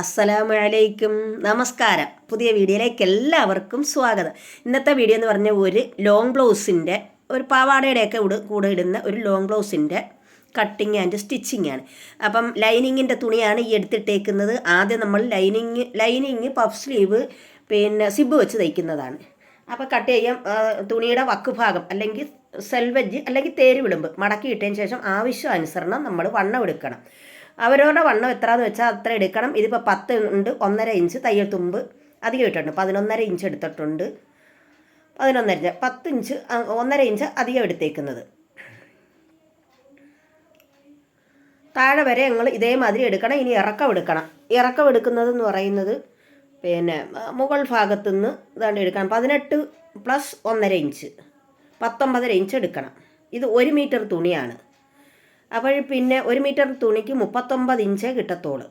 അസ്സലാമു അലൈക്കും നമസ്കാരം. പുതിയ വീഡിയോയിലേക്ക് എല്ലാവർക്കും സ്വാഗതം. ഇന്നത്തെ വീഡിയോ എന്ന് പറഞ്ഞ ഒരു ലോങ് ബ്ലൗസിന്റെ ഒരു പാവാടയുടെയൊക്കെ കൂടെ ഇടുന്ന ഒരു ലോങ് ബ്ലൗസിന്റെ കട്ടിങ് ആൻഡ് സ്റ്റിച്ചിങ് ആണ്. അപ്പം ലൈനിങ്ങിന്റെ തുണിയാണ് ഈ എടുത്തിട്ടേക്കുന്നത്. ആദ്യം നമ്മൾ ലൈനിങ് ലൈനിങ് പഫ് സ്ലീവ് പിന്നെ സിബ് വെച്ച് തയ്ക്കുന്നതാണ്. അപ്പോൾ കട്ട് ചെയ്യാം. തുണിയുടെ വക്ക് ഭാഗം അല്ലെങ്കിൽ സെൽവെജ് അല്ലെങ്കിൽ തേര് വിളുമ്പ് മടക്കി ഇട്ടതിന് ശേഷം ആവശ്യാനുസരണം നമ്മൾ വണ്ണം എടുക്കണം. അവരവരുടെ വണ്ണം എത്രയെന്ന് വെച്ചാൽ അത്ര എടുക്കണം. ഇതിപ്പോൾ പത്ത് ഉണ്ട്. ഒന്നര ഇഞ്ച് തയ്യൽ തുമ്പ് അധികം ഇട്ടിട്ടുണ്ട്. പതിനൊന്നര ഇഞ്ച് എടുത്തിട്ടുണ്ട്. പതിനൊന്നര ഇഞ്ച്. പത്ത് ഇഞ്ച് ഒന്നര ഇഞ്ച് അധികം എടുത്തേക്കുന്നത്. താഴെ വരെ ഞങ്ങൾ ഇതേമാതിരി എടുക്കണം. ഇനി ഇറക്കം എടുക്കണം. ഇറക്കം എടുക്കുന്നതെന്ന് പറയുന്നത് പിന്നെ മുകൾ ഭാഗത്തു നിന്ന് ഇതാണ്ട് എടുക്കണം. പതിനെട്ട് പ്ലസ് ഒന്നര ഇഞ്ച്. പത്തൊമ്പതര ഇഞ്ച് എടുക്കണം. ഇത് ഒരു മീറ്റർ തുണിയാണ്. അപ്പോൾ പിന്നെ ഒരു മീറ്റർ തുണിക്ക് മുപ്പത്തൊമ്പത് ഇഞ്ചേ കിട്ടത്തുള്ളൂ.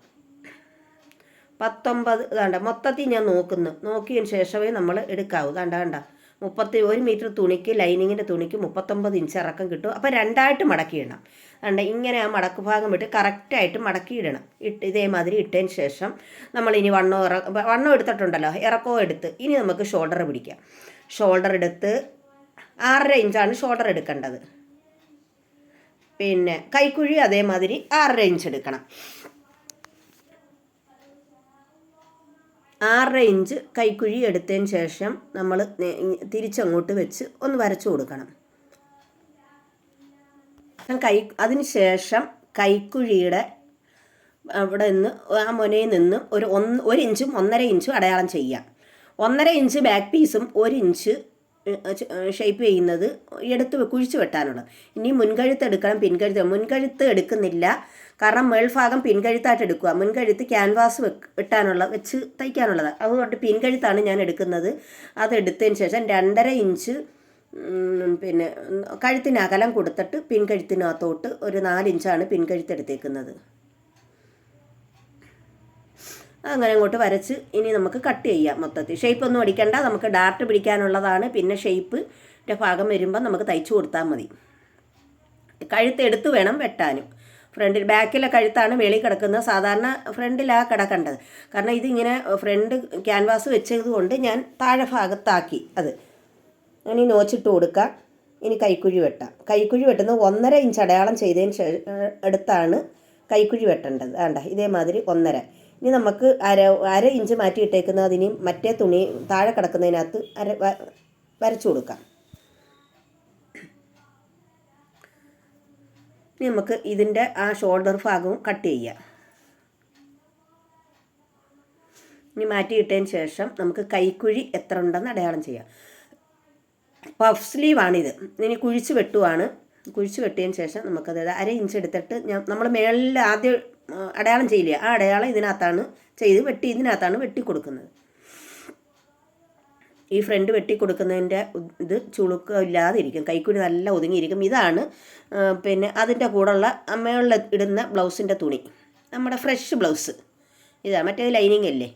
പത്തൊമ്പത് കണ്ട മൊത്തത്തിൽ ഞാൻ നോക്കുന്നു. നോക്കിയതിന് ശേഷമേ നമ്മൾ എടുക്കാവൂ. കണ്ട കണ്ട മുപ്പത്തി ഒരു മീറ്റർ തുണിക്ക് ലൈനിങ്ങിന്റെ തുണിക്ക് മുപ്പത്തൊമ്പത് ഇഞ്ച് ഇറക്കം കിട്ടും. അപ്പോൾ രണ്ടായിട്ട് മടക്കി ഇടണം. കണ്ട ഇങ്ങനെ ആ മടക്ക് ഭാഗം ഇട്ട് കറക്റ്റായിട്ട് മടക്കിയിടണം ഇട്ട് ഇതേമാതിരി ഇട്ടതിന് ശേഷം നമ്മൾ ഇനി വണ്ണം ഇറ വണ്ണം എടുത്തിട്ടുണ്ടല്ലോ ഇറക്കോ എടുത്ത്. ഇനി നമുക്ക് ഷോൾഡർ പിടിക്കാം. ഷോൾഡർ എടുത്ത് ആറര ഇഞ്ചാണ് ഷോൾഡർ എടുക്കേണ്ടത്. പിന്നെ കൈക്കുഴി അതേമാതിരി ആറര ഇഞ്ച് എടുക്കണം. ആറര ഇഞ്ച് കൈക്കുഴി എടുത്തതിന് ശേഷം നമ്മൾ തിരിച്ചങ്ങോട്ട് വെച്ച് ഒന്ന് വരച്ചു കൊടുക്കണം. കൈ അതിന് ശേഷം കൈക്കുഴിയുടെ അവിടെ നിന്ന് ആ മുനയിൽ നിന്ന് ഒരു ഒന്ന് ഒരു ഇഞ്ചും ഒന്നര ഇഞ്ചും അടയാളം ചെയ്യാം. ഒന്നര ഇഞ്ച് ബാക്ക് പീസും ഒരു ഇഞ്ച് ഷേപ്പ് ചെയ്യുന്നത് എടുത്ത് കുഴിച്ച് വെട്ടാനുള്ളത്. ഇനി മുൻകഴുത്ത് എടുക്കണം പിൻകഴുത്ത്. മുൻകഴുത്ത് എടുക്കുന്നില്ല. കാരണം മേൾഭാഗം പിൻകഴുത്തായിട്ട് എടുക്കുക. മുൻകഴുത്ത് ക്യാൻവാസ് വെട്ടാനുള്ള വെച്ച് തയ്ക്കാനുള്ളത്. അതുകൊണ്ട് പിൻകഴുത്താണ് ഞാൻ എടുക്കുന്നത്. അതെടുത്തതിന് ശേഷം രണ്ടര ഇഞ്ച് പിന്നെ കഴുത്തിന് അകലം കൊടുത്തിട്ട് പിൻകഴുത്തിനകത്തോട്ട് ഒരു നാലിഞ്ചാണ് പിൻകഴുത്ത് എടുത്തേക്കുന്നത്. അങ്ങനെ അങ്ങോട്ട് വരച്ച് ഇനി നമുക്ക് കട്ട് ചെയ്യാം മൊത്തത്തിൽ. ഷേപ്പ് ഒന്നും അടിക്കണ്ട നമുക്ക് ഡാർട്ട് പിടിക്കാനുള്ളതാണ്. പിന്നെ ഷേപ്പിന്റെ ഭാഗം വരുമ്പോൾ നമുക്ക് തയ്ച്ചു കൊടുത്താൽ മതി. കഴുത്ത് എടുത്ത് വേണം വെട്ടാനും. ഫ്രണ്ടിൽ ബാക്കിലെ കഴുത്താണ് വെളി കിടക്കുന്നത്. സാധാരണ ഫ്രണ്ടിലാണ് കിടക്കേണ്ടത്. കാരണം ഇതിങ്ങനെ ഫ്രണ്ട് ക്യാൻവാസ് വെച്ചത് കൊണ്ട് ഞാൻ താഴെ ഭാഗത്താക്കി. അത് ഇനി നോച്ചിട്ട് കൊടുക്കാം. ഇനി കൈക്കുഴി വെട്ടാം. കൈക്കുഴി വെട്ടുന്നത് ഒന്നര ഇഞ്ച് അടയാളം ചെയ്തതിന് ശേഷം എടുത്താണ് കൈക്കുഴി വെട്ടേണ്ടത്. വേണ്ട ഇതേമാതിരി ഒന്നര. ഇനി നമുക്ക് അര അര ഇഞ്ച് മാറ്റി ഇട്ടേക്കുന്നതിന് മറ്റേ തുണി താഴെ കിടക്കുന്നതിനകത്ത് അര വരച്ചു കൊടുക്കാം. ഇനി നമുക്ക് ഇതിന്റെ ആ ഷോൾഡർ ഭാഗവും കട്ട് ചെയ്യാം. ഇനി മാറ്റിയിട്ടതിന് ശേഷം നമുക്ക് കൈക്കുഴി എത്ര ഉണ്ടെന്ന് അടയാളം ചെയ്യാം. പഫ് സ്ലീവാണിത്. ഇനി കുഴിച്ച് വെട്ടുവാണ്. കുഴിച്ച് വെട്ടിയതിന് ശേഷം നമുക്കത് അര ഇഞ്ച് എടുത്തിട്ട് ഞാൻ നമ്മൾ മേളിൽ ആദ്യം അടയാളം ചെയ്യില്ല? ആ അടയാളം ഇതിനകത്താണ് ചെയ്ത് വെട്ടി ഇതിനകത്താണ് വെട്ടി കൊടുക്കുന്നത്. ഈ ഫ്രണ്ട് വെട്ടി കൊടുക്കുന്നതിന്റെ ഇത് ചുളുക്കം ഇല്ലാതിരിക്കും. കൈക്കുഴി നല്ല ഒതുങ്ങിയിരിക്കും. ഇതാണ് പിന്നെ അതിന്റെ കൂടെയുള്ള അമ്മയുള്ള ഇടുന്ന ബ്ലൗസിന്റെ തുണി. നമ്മുടെ ഫ്രഷ് ബ്ലൗസ്. ഇതാണ് മറ്റേ ലൈനിങ് അല്ലേ?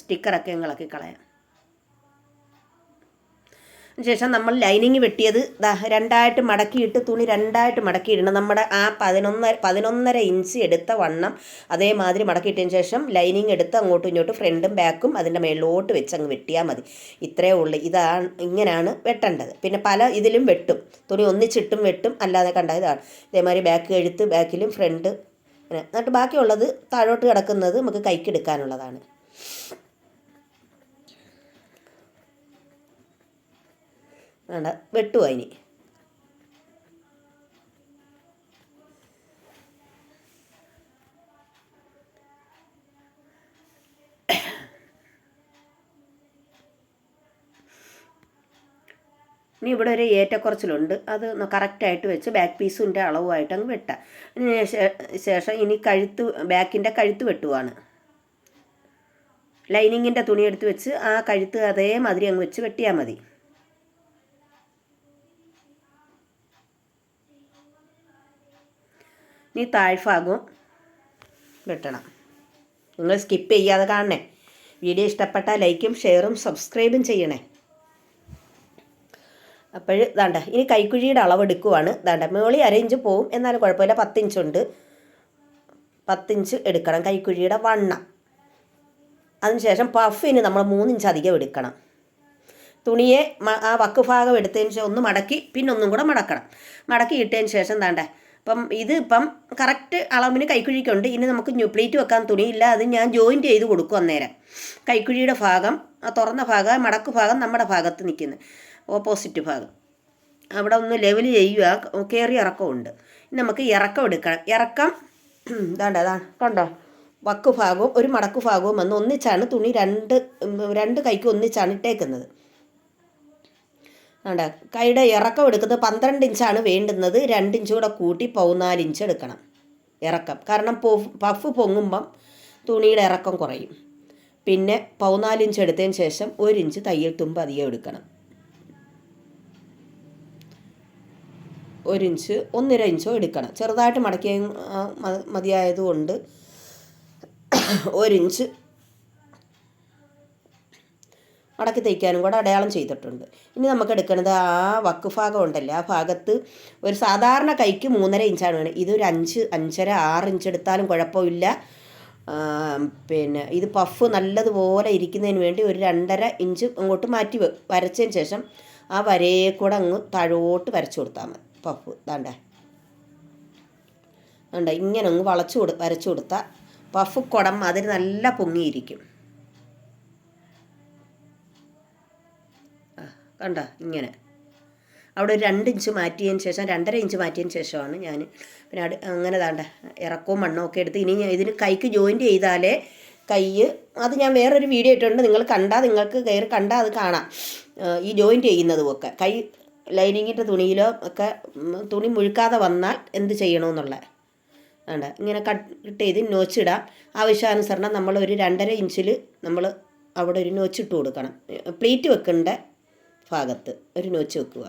സ്റ്റിക്കറൊക്കെ ഞങ്ങളൊക്കെ കളയാം. ശേഷം നമ്മൾ ലൈനിങ് വെട്ടിയത് രണ്ടായിട്ട് മടക്കിയിട്ട് തുണി രണ്ടായിട്ട് മടക്കിയിടണം. നമ്മുടെ ആ പതിനൊന്നര പതിനൊന്നര ഇഞ്ച് എടുത്ത വണ്ണം അതേമാതിരി മടക്കിയിട്ടതിന് ശേഷം ലൈനിങ് എടുത്ത് അങ്ങോട്ടും ഇങ്ങോട്ടും ഫ്രണ്ടും ബാക്കും അതിന്റെ മേളിലോട്ട് വെച്ച് അങ്ങ് വെട്ടിയാൽ മതി. ഇത്രയേ ഉള്ളൂ. ഇതാണ് ഇങ്ങനെയാണ് വെട്ടേണ്ടത്. പിന്നെ പല ഇതിലും വെട്ടും. തുണി ഒന്നിച്ചിട്ടും വെട്ടും. അല്ലാതെ കണ്ട ഇതാണ്. ഇതേമാതിരി ബാക്ക് എഴുത്ത് ബാക്കിലും ഫ്രണ്ട് എന്നിട്ട് ബാക്കിയുള്ളത് താഴോട്ട് കിടക്കുന്നത് നമുക്ക് കൈക്കെടുക്കാനുള്ളതാണ് വേണ്ട വെട്ടുവാ ഇനി? ഇനി ഇവിടെ ഒരു ഏറ്റക്കുറച്ചിലുണ്ട്. അത് കറക്റ്റായിട്ട് വെച്ച് ബാക്ക് പീസിന്റെ അളവുമായിട്ട് അങ്ങ് വെട്ടാം. ശേഷം ഇനി കഴുത്ത് ബാക്കിന്റെ കഴുത്ത് വെട്ടുവാണ്. ലൈനിങ്ങിന്റെ തുണി എടുത്ത് വെച്ച് ആ കഴുത്ത് അതേമാതിരി അങ്ങ് വെച്ച് വെട്ടിയാൽ മതി. ഇനി താഴ്ഭാഗവും വെട്ടണം. നിങ്ങൾ സ്കിപ്പ് ചെയ്യാതെ കാണണേ. വീഡിയോ ഇഷ്ടപ്പെട്ടാൽ ലൈക്കും ഷെയറും സബ്സ്ക്രൈബും ചെയ്യണേ. അപ്പോൾ ദാണ്ട ഇനി കൈക്കുഴിയുടെ അളവെടുക്കുവാണ് ദാണ്ട മേളി അര ഇഞ്ച് പോവും. എന്നാലും കുഴപ്പമില്ല പത്തിഞ്ചുണ്ട് പത്തിഞ്ച് എടുക്കണം കൈക്കുഴിയുടെ വണ്ണം. അതിനുശേഷം പഫിന് നമ്മൾ മൂന്നിഞ്ച് അധികം എടുക്കണം. തുണിയെ ആ വക്ക് ഭാഗം എടുത്തതിന് ശേഷം ഒന്ന് മടക്കി പിന്നെ ഒന്നും കൂടെ മടക്കണം. മടക്കി ഇട്ടതിന് ശേഷം താണ്ടേ അപ്പം ഇത് ഇപ്പം കറക്റ്റ് അളവിന് കൈക്കുഴിക്കുണ്ട്. ഇനി നമുക്ക് പ്ലേറ്റ് വെക്കാൻ തുണിയില്ല. അത് ഞാൻ ജോയിന്റ് ചെയ്ത് കൊടുക്കും അന്നേരം. കൈക്കുഴിയുടെ ഭാഗം ആ തുറന്ന ഭാഗം മടക്ക് ഭാഗം നമ്മുടെ ഭാഗത്ത് നിൽക്കുന്നത് ഓപ്പോസിറ്റ് ഭാഗം. അവിടെ ഒന്ന് ലെവൽ ചെയ്യുക. കയറി ഇറക്കമുണ്ട്. നമുക്ക് ഇറക്കം എടുക്കണം. ഇറക്കം ഇതാണ്ട് അതാണ് കണ്ടോ? വക്ക് ഭാഗവും ഒരു മടക്ക് ഭാഗവും വന്ന് ഒന്നിച്ചാണ് തുണി രണ്ട് രണ്ട് കൈക്ക് ഒന്നിച്ചാണ് ഇട്ടേക്കുന്നത്. ആണ്ട? കൈയുടെ ഇറക്കം എടുക്കുന്നത് പന്ത്രണ്ട് ഇഞ്ചാണ് വേണ്ടുന്നത്. രണ്ട് കൂടെ കൂട്ടി പതിനാല് ഇഞ്ച് എടുക്കണം. ഇറക്കം. കാരണം പഫ് പൊങ്ങുമ്പം തുണിയുടെ ഇറക്കം കുറയും. പിന്നെ പതിനാല് ഇഞ്ച് എടുത്തതിന് ശേഷം ഒരു ഇഞ്ച് തയ്യൽ തുമ്പ് അധികം എടുക്കണം. ഒരു ഇഞ്ച് ഒന്നര ഇഞ്ചോ എടുക്കണം. ചെറുതായിട്ട് മടക്കിയ മതിയായതുകൊണ്ട് ഒരു ഇഞ്ച് മടക്കി തയ്ക്കാനും കൂടെ അടയാളം ചെയ്തിട്ടുണ്ട്. ഇനി നമുക്ക് എടുക്കുന്നത് ആ വക്ക് ഭാഗം ഉണ്ടല്ലോ? ആ ഭാഗത്ത് ഒരു സാധാരണ കൈക്ക് മൂന്നര ഇഞ്ചാണ് വേണം. ഇതൊരു അഞ്ച് അഞ്ചര ആറ് ഇഞ്ച് എടുത്താലും കുഴപ്പമില്ല. പിന്നെ ഇത് പഫ് നല്ലതുപോലെ ഇരിക്കുന്നതിന് വേണ്ടി ഒരു രണ്ടര ഇഞ്ച് അങ്ങോട്ട് മാറ്റി വരച്ചതിന് ശേഷം ആ വരയെ കൂടെ അങ്ങ് താഴോട്ട് വരച്ചു കൊടുത്താൽ മതി. പഫ്. ദാണ്ടേ. ഉണ്ട് ഇങ്ങനെ അങ്ങ് വളച്ചു കൊടു വരച്ചു കൊടുത്താൽ പഫ് കുടം അതിന് നല്ല പൊങ്ങിയിരിക്കും. കണ്ട? ഇങ്ങനെ. അവിടെ ഒരു രണ്ട് ഇഞ്ച് മാറ്റിയതിന് ശേഷം രണ്ടര ഇഞ്ച് മാറ്റിയതിന് ശേഷമാണ് ഞാൻ പിന്നെ അട് അങ്ങനെ താണ്ട ഇറക്കവും മണ്ണും ഒക്കെ എടുത്ത് ഇനി ഞാൻ ഇതിന് കൈക്ക് ജോയിന്റ് ചെയ്താലേ കൈ അത് ഞാൻ വേറൊരു വീഡിയോ ഇട്ടിട്ടുണ്ട് നിങ്ങൾ കണ്ടാൽ നിങ്ങൾക്ക് കയറി കണ്ടാൽ അത് കാണാം. ഈ ജോയിന്റ് ചെയ്യുന്നതും ഒക്കെ കൈ ലൈനിങ്ങിന്റെ തുണിയിലോ ഒക്കെ തുണി മുഴുക്കാതെ വന്നാൽ എന്ത് ചെയ്യണമെന്നുള്ള വേണ്ട ഇങ്ങനെ കട്ട് ചെയ്ത് നോച്ചിടാം. ആവശ്യാനുസരണം നമ്മൾ ഒരു രണ്ടര ഇഞ്ചിൽ നമ്മൾ അവിടെ ഒരു നോച്ചിട്ട് കൊടുക്കണം. പ്ലേറ്റ് വെക്കേണ്ട? ഭാഗത്ത് ഒരു നോച്ച് വെക്കുക.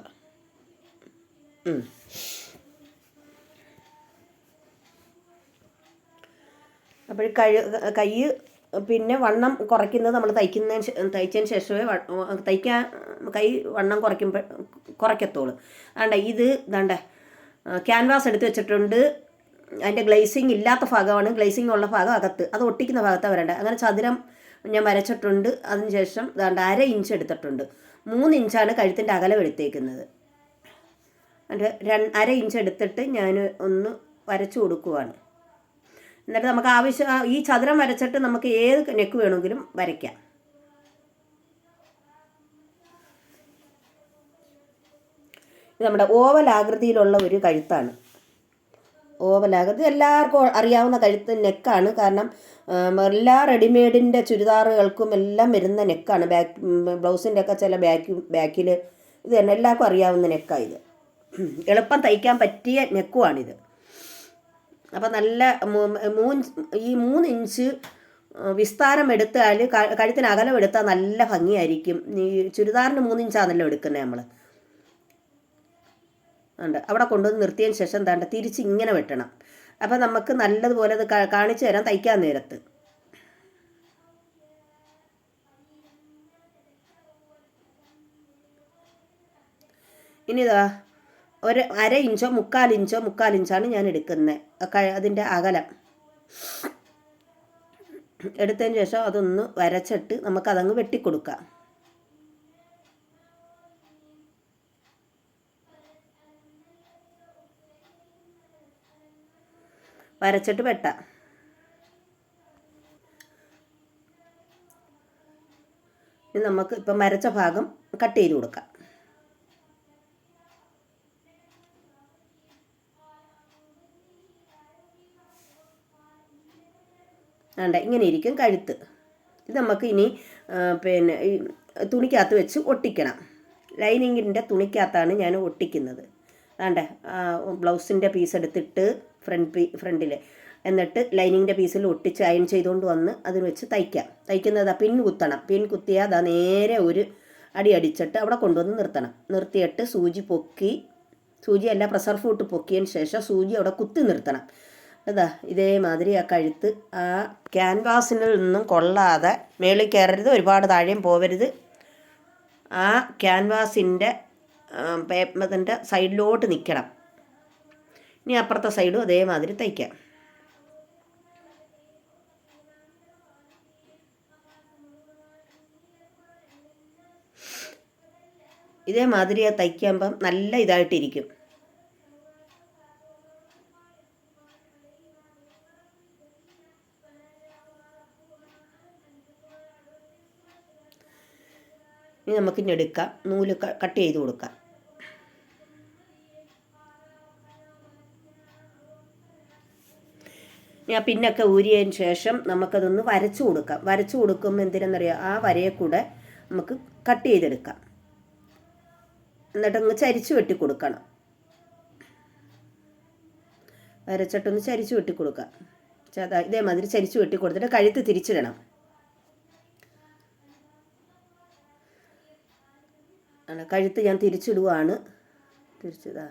അപ്പോൾ കൈ കൈ പിന്നെ വണ്ണം കുറയ്ക്കുന്നത് നമ്മൾ തയ്ക്കുന്നതിന് തയ്ച്ചതിന് ശേഷമേ തയ്ക്കാൻ കൈ വണ്ണം കുറയ്ക്കുമ്പോൾ കുറയ്ക്കത്തുള്ളൂ. ആണ്ട ഇത് ഇതാണ്ട ക്യാൻവാസ് എടുത്ത് വെച്ചിട്ടുണ്ട്. അതിന്റെ ഗ്ലേസിങ് ഇല്ലാത്ത ഭാഗമാണ്. ഗ്ലേസിങ് ഉള്ള ഭാഗം അകത്ത്. അത് ഒട്ടിക്കുന്ന ഭാഗത്താണ് വരേണ്ടത് അങ്ങനെ ചതുരം ഞാൻ വരച്ചിട്ടുണ്ട്. അതിനുശേഷം ഇതാണ്ട് അര ഇഞ്ച് എടുത്തിട്ടുണ്ട്. മൂന്ന് ഇഞ്ചാണ് കഴുത്തിന്റെ അകലം എടുത്തേക്കുന്നത്. രണ്ട് അര ഇഞ്ച് എടുത്തിട്ട് ഞാൻ ഒന്ന് വരച്ചു കൊടുക്കുവാണ്. എന്നിട്ട് നമുക്ക് ആവശ്യം ഈ ചതുരം വരച്ചിട്ട് നമുക്ക് ഏത് നെക്ക് വേണമെങ്കിലും വരയ്ക്കാം. ഇത് നമ്മുടെ ഓവൽ ആകൃതിയിലുള്ള ഒരു കഴുത്താണ്. ഓവലാകൃതി എല്ലാവർക്കും അറിയാവുന്ന കഴുത്ത് നെക്കാണ്. കാരണം എല്ലാ റെഡിമെയ്ഡിന്റെ ചുരിദാറുകൾക്കും എല്ലാം വരുന്ന നെക്കാണ്. ബാക്ക് ബ്ലൗസിന്റെ ഒക്കെ ചില ബാക്ക് ബാക്കിൽ ഇത് തന്നെ എല്ലാവർക്കും അറിയാവുന്ന നെക്കാണ് ഇത്. എളുപ്പം തയ്ക്കാൻ പറ്റിയ നെക്കുമാണിത് അപ്പം നല്ല മൂ- ഈ മൂന്ന് ഇഞ്ച് വിസ്താരം എടുത്താൽ കഴുത്തിന് അകലം എടുത്താൽ നല്ല ഭംഗിയായിരിക്കും. ഈ ചുരിദാറിന് മൂന്ന് ഇഞ്ചാണല്ലോ എടുക്കുന്നത് നമ്മൾ ഉണ്ട്. അവിടെ കൊണ്ടുവന്ന് നിർത്തിയതിന് ശേഷം താണ്ട തിരിച്ച് ഇങ്ങനെ വെട്ടണം. അപ്പം നമുക്ക് നല്ലതുപോലെ അത് കാണിച്ചു തരാം തയ്ക്കാൻ നേരത്ത്. ഇനി ഇതാ ഒരു അര ഇഞ്ചോ മുക്കാൽ ഇഞ്ചോ മുക്കാൽ ഇഞ്ചാണ് ഞാൻ എടുക്കുന്നത് അതിന്റെ അകലം. എടുത്തതിന് ശേഷം അതൊന്ന് വരച്ചിട്ട് നമുക്കതങ്ങ് വെട്ടിക്കൊടുക്കാം. വരച്ചിട്ട് വെട്ടാം. ഇനി നമുക്ക് ഇപ്പം വരച്ച ഭാഗം കട്ട് ചെയ്ത് കൊടുക്കാം. വേണ്ട ഇങ്ങനെ ഇരിക്കും കഴുത്ത്. ഇത് നമുക്ക് ഇനി പിന്നെ തുണിക്കകത്ത് വെച്ച് ഒട്ടിക്കണം. ലൈനിങ്ങിന്റെ തുണിക്കകത്താണ് ഞാൻ ഒട്ടിക്കുന്നത്. വേണ്ട ബ്ലൗസിന്റെ പീസ് എടുത്തിട്ട് ഫ്രണ്ട് പീ ഫ്രണ്ടിൽ എന്നിട്ട് ലൈനിങ്ങിന്റെ പീസിൽ ഒട്ടിച്ച് അയൺ ചെയ്തുകൊണ്ട് വന്ന് അതിന് വെച്ച് തയ്ക്കാം. തയ്ക്കുന്നത് പിൻ കുത്തണം. പിൻ കുത്തിയാൽ അതാ നേരെ ഒരു അടി അടിച്ചിട്ട് അവിടെ കൊണ്ടുവന്ന് നിർത്തണം. നിർത്തിയിട്ട് സൂചി പൊക്കി സൂചി അല്ല പ്രഷർ ഫൂട്ട് പൊക്കിയതിന് ശേഷം സൂചി അവിടെ കുത്തി നിർത്തണം. അതാ ഇതേമാതിരി ആ കഴുത്ത് ആ ക്യാൻവാസിൽ നിന്നും കൊള്ളാതെ മേളിൽ കയറരുത് ഒരുപാട് താഴെയും പോവരുത്. ആ ക്യാൻവാസിന്റെ പേപ്പറിന്റെ സൈഡിലോട്ട് നിൽക്കണം ഇനി അപ്പുറത്തെ സൈഡും അതേമാതിരി തയ്ക്കാം. ഇതേമാതിരി ആ തയ്ക്കുമ്പം നല്ല ഇതായിട്ടിരിക്കും. ഇനി നമുക്കിനി എടുക്കാം. നൂൽ കട്ട് ചെയ്ത് കൊടുക്കാം. പിന്നൊക്കെ ഊരിയതിന് ശേഷം നമുക്കതൊന്ന് വരച്ചു കൊടുക്കാം. വരച്ചു കൊടുക്കുമ്പോൾ എന്തിനെന്നറിയാം? ആ വരയെ കൂടെ നമുക്ക് കട്ട് ചെയ്തെടുക്കാം. എന്നിട്ടൊന്ന് ചരിച്ചു വെട്ടി കൊടുക്കണം. വരച്ചിട്ടൊന്ന് ചരിച്ചു വെട്ടി കൊടുക്കാം. ഇതേമാതിരി ചരിച്ചു വെട്ടി കൊടുത്തിട്ട് കഴുത്ത് തിരിച്ചിടണം. കഴുത്ത് ഞാൻ തിരിച്ചിടുവാണ്. തിരിച്ചിടാ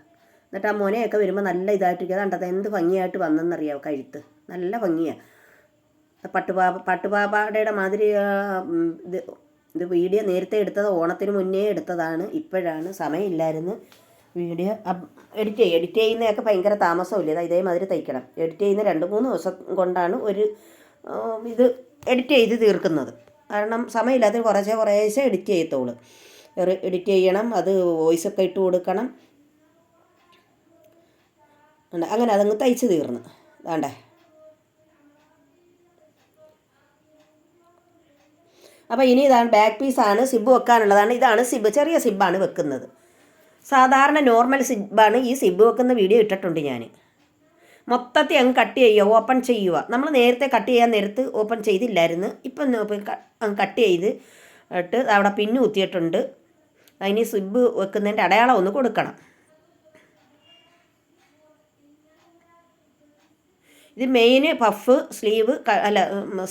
എന്നിട്ട് ആ മോനെയൊക്കെ വരുമ്പോൾ നല്ല ഇതായിട്ടിരിക്കുക കണ്ടത് എന്ത് ഭംഗിയായിട്ട് വന്നെന്നറിയാം കഴുത്ത്? നല്ല ഭംഗിയാണ് പട്ടുപാപ പട്ടുപാപാടയുടെ മാതിരി ഇത് ഇത് വീഡിയോ നേരത്തെ എടുത്തത് ഓണത്തിന് മുന്നേ എടുത്തതാണ്. ഇപ്പോഴാണ് സമയമില്ലായിരുന്നു വീഡിയോ. എഡിറ്റ് ചെയ്യും എഡിറ്റ് ചെയ്യുന്നതൊക്കെ ഭയങ്കര താമസമില്ല? ഇതാ ഇതേമാതിരി തയ്ക്കണം. എഡിറ്റ് ചെയ്യുന്ന രണ്ട് മൂന്ന് ദിവസം കൊണ്ടാണ് ഒരു ഇത് എഡിറ്റ് ചെയ്ത് തീർക്കുന്നത്. കാരണം സമയമില്ലാത്ത കുറേശ്ശെ കുറേശ്ശെ എഡിറ്റ് ചെയ്യത്തുള്ളൂ. എഡിറ്റ് ചെയ്യണം അത് വോയിസ് ഒക്കെ ഇട്ട് കൊടുക്കണം. അങ്ങനെ അതങ്ങ് തയ്ച്ച് തീർന്നു. വേണ്ടേ അപ്പോൾ ഇനി ഇതാണ് ബാക്ക് പീസാണ് സിബ് വെക്കാനുള്ളതാണ്. ഇതാണ് സിബ് ചെറിയ സിബാണ് വെക്കുന്നത്. സാധാരണ നോർമൽ സിബാണ് ഈ സിബ് വെക്കുന്ന വീഡിയോ ഇട്ടിട്ടുണ്ട് ഞാൻ മൊത്തത്തിൽ അങ്ങ് കട്ട് ചെയ്യുക ഓപ്പൺ ചെയ്യുക. നമ്മൾ നേരത്തെ കട്ട് ചെയ്യാൻ നേരത്ത് ഓപ്പൺ ചെയ്തില്ലായിരുന്നു. ഇപ്പം അങ്ങ് കട്ട് ചെയ്ത് ഇട്ട് അവിടെ പിന്നു കുത്തിയിട്ടുണ്ട് അതിന് സിബ് വെക്കുന്നതിന്റെ അടയാളം ഒന്ന് കൊടുക്കണം. ഇത് മെയിന് പഫ് സ്ലീവ് അല്ല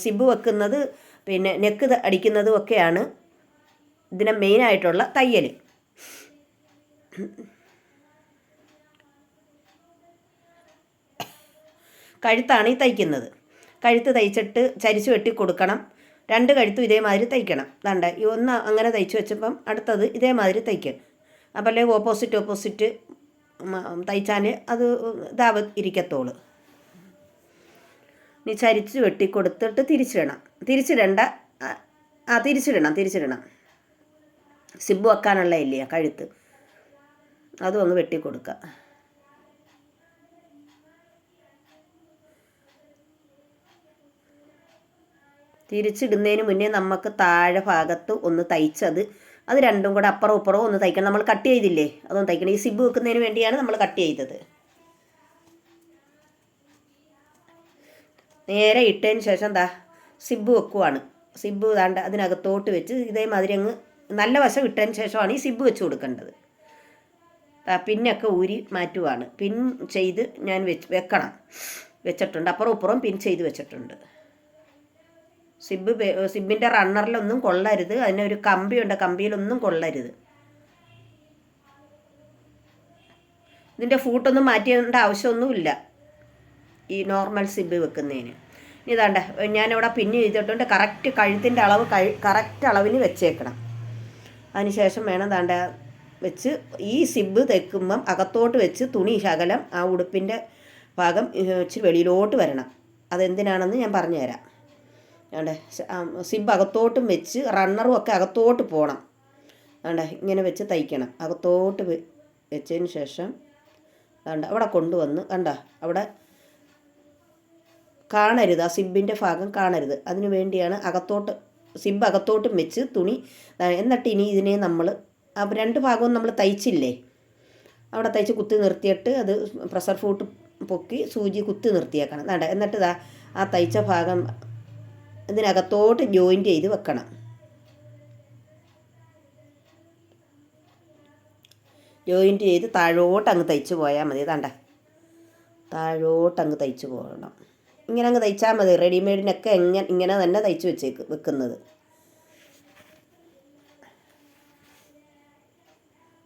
സിബ് വെക്കുന്നത് പിന്നെ നെക്ക് അടിക്കുന്നതും ഒക്കെയാണ്. ഇതിനെ മെയിനായിട്ടുള്ള തയ്യൽ കഴുത്താണ് ഈ തയ്ക്കുന്നത്. കഴുത്ത് തയ്ച്ചിട്ട് ചരിച്ചു വെട്ടി കൊടുക്കണം. രണ്ട് കഴുത്തും ഇതേമാതിരി തയ്ക്കണം. ദണ്ട ഈ ഒന്ന് അങ്ങനെ തയ്ച്ചു വെച്ചപ്പം അടുത്തത് ഇതേമാതിരി തയ്ക്കും. അപ്പോൾ ഓപ്പോസിറ്റ് ഓപ്പോസിറ്റ് തയ്ച്ചാൽ അത് ഇതാവ ഇരിക്കത്തോളൂ. ഇനി ചരിച്ച് വെട്ടി കൊടുത്തിട്ട് തിരിച്ചിടണം. തിരിച്ചിടണ്ട. ആ തിരിച്ചിടണം തിരിച്ചിടണം. സിബ് വെക്കാനുള്ള ഇല്ല കഴുത്ത്? അതും അങ്ങ് വെട്ടി കൊടുക്കുക തിരിച്ചിടുന്നതിന് മുന്നേ നമുക്ക് താഴെ ഭാഗത്ത് ഒന്ന് തയ്ച്ചത്. അത് രണ്ടും കൂടെ അപ്പുറം ഇപ്പുറവും ഒന്ന് തയ്ക്കണം. നമ്മൾ കട്ട് ചെയ്തില്ലേ? അതൊന്ന് തയ്ക്കണം. ഈ സിബ് വെക്കുന്നതിന് വേണ്ടിയാണ് നമ്മൾ കട്ട് ചെയ്തത്. നേരെ ഇട്ടതിന് ശേഷം ദാ സിബ് വെക്കുവാണ്. സിബ് താണ്ട അതിനകത്തോട്ട് വെച്ച് ഇതേമാതിരി അങ്ങ് നല്ല വശം ഇട്ടതിന് ശേഷമാണ് ഈ സിബ് വെച്ച് കൊടുക്കേണ്ടത്. പിന്നൊക്കെ ഊരി മാറ്റുവാണ്. പിൻ ചെയ്ത് ഞാൻ വെച്ച് വെക്കണം. വെച്ചിട്ടുണ്ട്. അപ്പുറം ഇപ്പുറം പിൻ ചെയ്ത് വെച്ചിട്ടുണ്ട്. സിബ് സിബിന്റെ റണ്ണറിലൊന്നും കൊള്ളരുത്. അതിന് ഒരു കമ്പിയുണ്ട്. കമ്പിയിലൊന്നും കൊള്ളരുത്. ഇതിന്റെ ഫൂട്ടൊന്നും മാറ്റേണ്ട ആവശ്യമൊന്നുമില്ല. ഈ നോർമൽ സിബ് വെക്കുന്നതിന്. ഇതാണ്ട് ഞാനിവിടെ പിന്നെ ചെയ്തിട്ടുണ്ട്. കറക്റ്റ് കഴുത്തിന്റെ അളവ് കഴി കറക്റ്റ് അളവിന് വെച്ചേക്കണം. അതിനുശേഷം വേണം താണ്ട വെച്ച് ഈ സിബ് തെക്കുമ്പം അകത്തോട്ട് വെച്ച് തുണി ശകലം ആ ഉടുപ്പിന്റെ ഭാഗം ഇച്ചിരി വെളിയിലോട്ട് വരണം. അതെന്തിനാണെന്ന് ഞാൻ പറഞ്ഞു തരാം വേണ്ടേ സിബ് അകത്തോട്ടും വെച്ച് റണ്ണറും ഒക്കെ അകത്തോട്ട് പോകണം വേണ്ട ഇങ്ങനെ വെച്ച് തയ്ക്കണം. അകത്തോട്ട് വെച്ചതിന് ശേഷം വേണ്ട അവിടെ കൊണ്ടുവന്ന് കണ്ട അവിടെ കാണരുത്. ആ സിബിന്റെ ഭാഗം കാണരുത്. അതിനു വേണ്ടിയാണ് അകത്തോട്ട് സിബ് അകത്തോട്ടും വെച്ച് തുണി എന്നിട്ട് ഇനി ഇതിനെ നമ്മൾ രണ്ട് ഭാഗവും നമ്മൾ തയ്ച്ചില്ലേ? അവിടെ തയ്ച്ച് കുത്തി നിർത്തിയിട്ട് അത് പ്രഷർ ഫൂട്ട് പൊക്കി സൂചി കുത്തി നിർത്തിയേക്കണം. വേണ്ട എന്നിട്ട് ഇതാ ആ തയ്ച്ച ഭാഗം ഇതിനകത്തോട്ട് ജോയിന്റ് ചെയ്ത് വെക്കണം. ജോയിന്റ് ചെയ്ത് താഴോട്ട് അങ്ങ് തയ്ച്ച് പോയാൽ മതി. താണ്ട താഴോട്ട് അങ്ങ് തയ്ച്ച് പോകണം. ഇങ്ങനെ അങ്ങ് തയ്ച്ചാൽ മതി. റെഡിമെയ്ഡിനൊക്കെ എങ്ങനെ ഇങ്ങനെ തന്നെ തയ്ച്ച് വെച്ചേക്ക് വെക്കുന്നത്.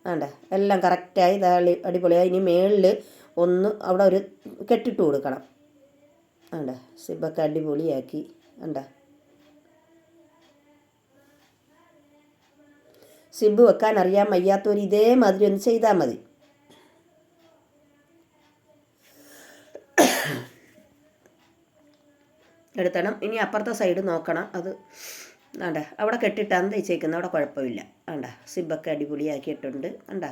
വേണ്ട എല്ലാം കറക്റ്റായി ഇതാളി അടിപൊളിയായി. ഇനി മേളിൽ ഒന്ന് അവിടെ ഒരു കെട്ടിട്ട് കൊടുക്കണം. വേണ്ട സിബൊക്കെ അടിപൊളിയാക്കി. വേണ്ട സിബ് വെക്കാൻ അറിയാൻ വയ്യാത്തവർ ഇതേമാതിരി ഒന്ന് ചെയ്താൽ മതി. എടുത്തണം. ഇനി അപ്പുറത്തെ സൈഡ് നോക്കണം. അത് വേണ്ട അവിടെ കെട്ടിട്ടാണ് തയ്ച്ചേക്കുന്നത് അവിടെ കുഴപ്പമില്ല. വേണ്ട സിബൊക്കെ അടിപൊളിയാക്കിയിട്ടുണ്ട്. വേണ്ട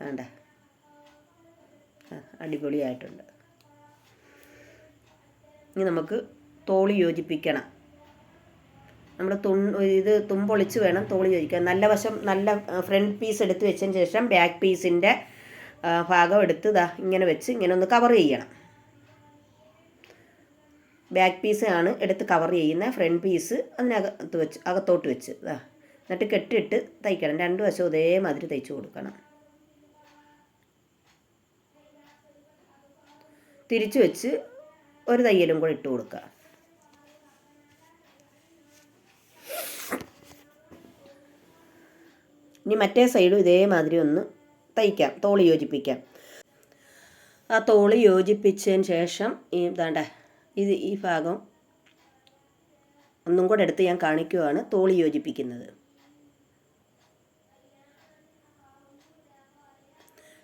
വേണ്ട അടിപൊളിയായിട്ടുണ്ട്. ഇനി നമുക്ക് തോളി യോജിപ്പിക്കണം. നമ്മൾ തു ഇത് തുമ്പൊളിച്ച് വേണം തോളി യോജിക്കാൻ. നല്ല വശം നല്ല ഫ്രണ്ട് പീസ് എടുത്ത് വെച്ചതിന് ശേഷം ബാക്ക് പീസിന്റെ ഭാഗം എടുത്ത് ഇങ്ങനെ വെച്ച് ഇങ്ങനെ ഒന്ന് കവർ ചെയ്യണം. ബാക്ക് പീസ് ആണ് എടുത്ത് കവർ ചെയ്യുന്ന ഫ്രണ്ട് പീസ് അതിനകത്ത് വെച്ച് അകത്തോട്ട് വെച്ച്. എന്നിട്ട് കെട്ടിയിട്ട് തയ്ക്കണം. രണ്ട് വശം ഇതേമാതിരി തയ്ച്ചു കൊടുക്കണം. തിരിച്ചു വെച്ച് ഒരു തയ്യലും കൂടെ ഇട്ട് കൊടുക്കുക. ഇനി മറ്റേ സൈഡും ഇതേമാതിരി ഒന്ന് തയ്ക്കാം. തോളി യോജിപ്പിക്കാം. ആ തോളി യോജിപ്പിച്ചതിന് ശേഷം ഈ ഇതാണ്ട ഇത് ഈ ഭാഗം ഒന്നും കൂടെ എടുത്ത് ഞാൻ കാണിക്കുവാണ് തോളി യോജിപ്പിക്കുന്നത്.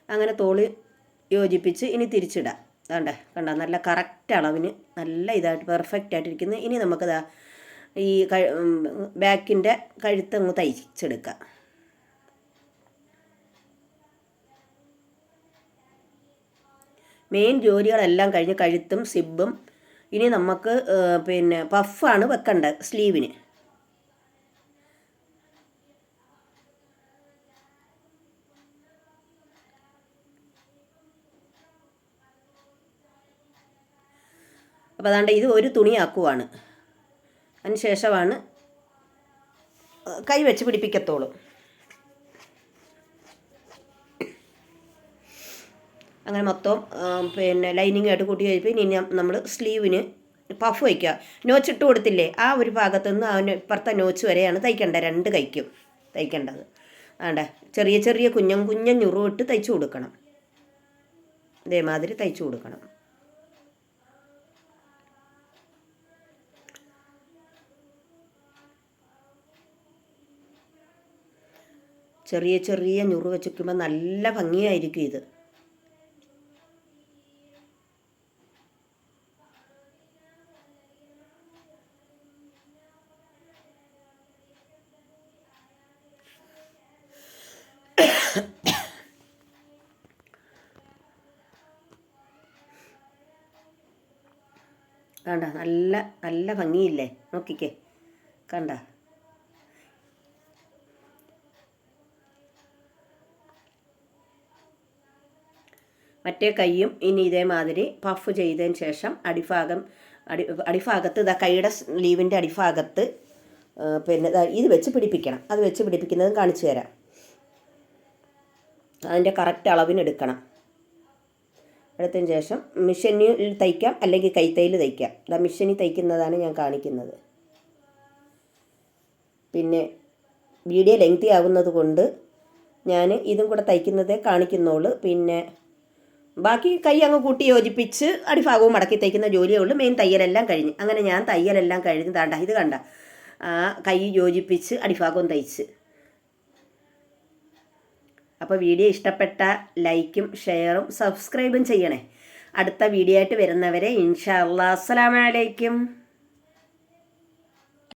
അങ്ങനെ തോളി യോജിപ്പിച്ച് ഇനി തിരിച്ചിടാം. അതുകൊണ്ട് കണ്ട? നല്ല കറക്റ്റ് അളവിന് നല്ല ഇതായിട്ട് പെർഫെക്റ്റ് ആയിട്ടിരിക്കുന്നത് ഇനി നമുക്കതാ ഈ ബാക്കിന്റെ കഴുത്ത് അങ്ങ് തയ്ച്ചെടുക്കാം. മെയിൻ ജോലികളെല്ലാം കഴിഞ്ഞ് കഴുത്തും സിബും ഇനി നമുക്ക് പിന്നെ പഫാണ് വെക്കേണ്ടത് സ്ലീവിന്. അപ്പോൾ അതാണ്ട് ഇത് ഒരു തുണിയാക്കുവാണ്. അതിന് ശേഷമാണ് കൈ വെച്ച് പിടിപ്പിക്കത്തോളൂ. അങ്ങനെ മൊത്തം പിന്നെ ലൈനിങ് ആയിട്ട് കൂട്ടി കഴിയുമ്പോൾ ഇനി നമ്മൾ സ്ലീവിന് പഫ് വയ്ക്കുക നോച്ച് ഇട്ട് കൊടുത്തില്ലേ ആ ഒരു ഭാഗത്തു നിന്ന് അവന് ഇപ്പുറത്തെ നോച്ച് വരെയാണ് തയ്ക്കേണ്ടത്. രണ്ട് കൈക്കും തയ്ക്കേണ്ടത്. ആണ്ടേ? ചെറിയ ചെറിയ കുഞ്ഞം കുഞ്ഞം ഞുറുവിട്ട് തയ്ച്ചു കൊടുക്കണം. ഇതേമാതിരി തയ്ച്ചു കൊടുക്കണം. ചെറിയ ചെറിയ ഞുറു വെച്ചിരിക്കുമ്പോൾ നല്ല ഭംഗിയായിരിക്കും ഇത്. കണ്ട നല്ല നല്ല ഭംഗിയില്ലേ? നോക്കിക്കേ. കണ്ട. മറ്റേ കൈയും ഇനി ഇതേമാതിരി പഫ് ചെയ്തതിന് ശേഷം അടിഭാഗം അടി അടിഭാഗത്ത് ഇതാ കൈയുടെ ലീവിന്റെ അടിഭാഗത്ത് പിന്നെ ഇത് വെച്ച് പിടിപ്പിക്കണം. അത് വെച്ച് പിടിപ്പിക്കുന്നതും കാണിച്ചു തരാം. അതിന്റെ കറക്റ്റ് അളവിനെടുക്കണം. എടുത്തതിന് ശേഷം മിഷനിൽ തയ്ക്കാം അല്ലെങ്കിൽ കൈത്തയിൽ തയ്ക്കാം. ഇതാ മിഷനിൽ തയ്ക്കുന്നതാണ് ഞാൻ കാണിക്കുന്നത്. പിന്നെ വീഡിയോ ലെങ്തി ആകുന്നത് കൊണ്ട് ഞാൻ ഇതും കൂടെ തയ്ക്കുന്നതേ കാണിക്കുന്നുള്ളൂ പിന്നെ ബാക്കി കൈ അങ്ങ് കൂട്ടി യോജിപ്പിച്ച് അടിഭാഗവും മടക്കി തയ്ക്കുന്ന ജോലിയേ ഉള്ളൂ. മെയിൻ തയ്യലെല്ലാം കഴിഞ്ഞ്. അങ്ങനെ ഞാൻ തയ്യലെല്ലാം കഴിഞ്ഞ് താണ്ട ഇത് കണ്ട. കൈ യോജിപ്പിച്ച് അടിഭാഗവും തയ്ച്ച്. അപ്പോൾ വീഡിയോ ഇഷ്ടപ്പെട്ട ലൈക്കും ഷെയറും സബ്സ്ക്രൈബും ചെയ്യണേ. അടുത്ത വീഡിയോ ആയിട്ട് വരുന്നവരെ ഇൻഷാ അല്ലാ അസ്സലാമലൈക്കും